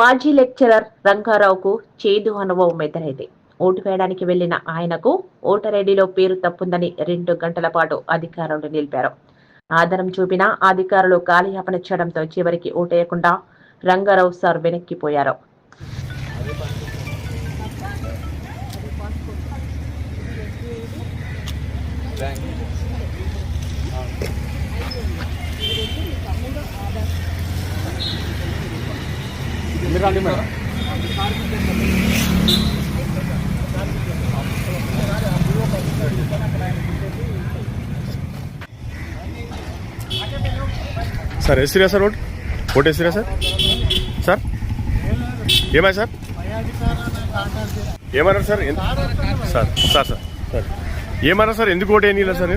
మాజీ లెక్చరర్ రంగారావుకు చేదు అనుభవం ఎదురైంది. ఓటు వేయడానికి వెళ్ళిన ఆయనకు ఓటర్ ఐడిలో పేరు తప్పుందని రెండు గంటల పాటు అధికారులు నిలిపారు. ఆధారం చూపిన అధికారులు కాలయాపన చేయడంతో చివరికి ఓటేయకుండా రంగారావు సార్ వెనక్కిపోయారు. మీరు రండి మేడం. సార్ వేసిరా సార్ ఓటు ఓటు వేసిరా సార్? సార్? ఏమై సార్? ఏమన్నారు sir? Sir sir sir. Sir. ఏమన్నారు సార్? ఎందుకు ఓటు వేయనీలా సార్?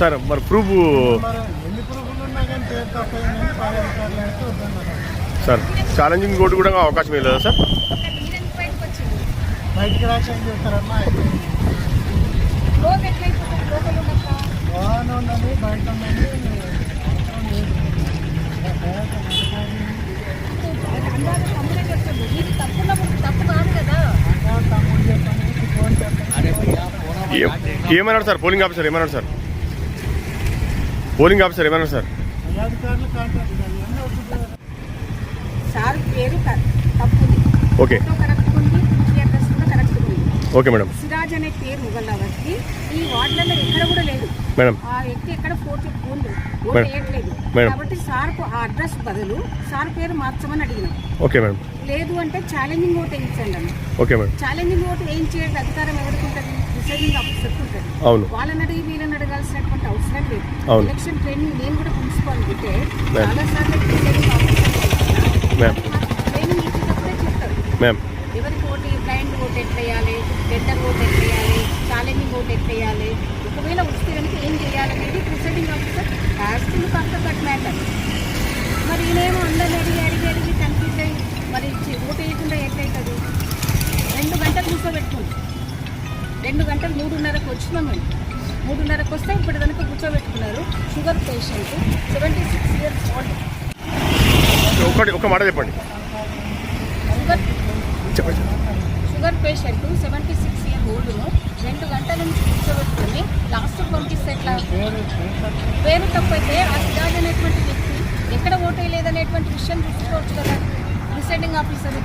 సార్ మరి ప్రూఫ్ సార్. ఛాలెంజింగ్ ఓటు కూడా అవకాశం లేదా సార్? బయటికి ఏం చేస్తారమ్మా బాగానే బయట ఏమన్నాడు సార్? పోలింగ్ ఆఫీసర్ ఏమన్నాడు సార్? పోలింగ్ ఆఫీసర్ ఏమన్నాడు సార్ అధికారులు contact sir? Okay. Okay madam. Siraj అనే పేరు ముగల్ వ్యక్తి ఈ వార్డులలో ఎక్కడ కూడా లేదు. మేడం. ఆ వ్యక్తి ఎక్కడ ఫోటో మేడం. వేయట్లేదు. కాబట్టి సార్ ఆ అడ్రస్ బదులు సార్ పేరు మార్చమని అడిగినాం. Okay madam. లేదు అంటే ఛాలెంజింగ్ ఓటు వేయించండి ఓకే మేడం. ఛాలెంజింగ్ ఓటు వేయించేది అధికారం ఎవరికి ఉంటుంది? డిసైడింగ్ ఆఫీసర్ ఉంటుంది. అవును. వాళ్ళని అడిగి వీళ్ళని అడగాల్సినటువంటి అవసరం లేదు. ఎలక్షన్ ట్రైనింగ్ నేను కూడా ప్రిన్సిపాల్ ఉంటే మేడం. చాలా సార్లు డిసైడింగ్ ఆఫీసర్ మ్యామ్ ట్రైనింగ్ ఇచ్చేటప్పుడే చెప్తారు మ్యామ్ ఎవరికి ఓటు బ్లైండ్ ఓటు ఎట్లేయాలి? డెడ్డర్ ఓటు ఎట్లేయాలి? ఛాలెంజింగ్ ఓటు ఎట్లేయాలి? ఒకవేళ వస్తే కనుక ఏం చేయాలనేది ప్రిసైడింగ్ ఆఫీసర్ పక్క దట్ మ్యాటర్ మరి ఈయనేమో అందరిని అడిగి అడిగి అడిగి కన్ఫ్యూజ్ అయ్యి మరి ఓటు వేయకుండా ఎట్లయితుంది? రెండు గంటలు కూర్చోబెట్టుకుంది రెండు గంటలు మూడున్నరకు వచ్చినాం మేము. మూడున్నరకు వస్తే ఇప్పుడు కనుక కూర్చోబెట్టుకున్నారు. Sugar patient seventy six years old ఒకటి ఒక మాట చెప్పండి. షుగర్ చెప్పండి sugar patient seventy six year ఓల్డ్ను రెండు గంటల నుంచి కూర్చోబెట్టుకుని లాస్ట్ పంపిస్తే ఎట్లా పేరు పేరు తప్పైతే ఆ సిరాజ్ అనేటువంటి వ్యక్తి ఎక్కడ ఓటు వేయలేదనేటువంటి విషయం చూసుకోవచ్చు కదా డిసైడింగ్ ఆఫీసర్.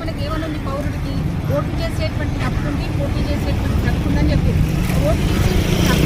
మనకి ఏమనుంది పౌరుడికి? ఓటు చేసేటువంటి హక్కు ఉంది పోటీ చేసేటువంటి హక్కు ఉందని చెప్పి. ఓటు చేసేటువంటి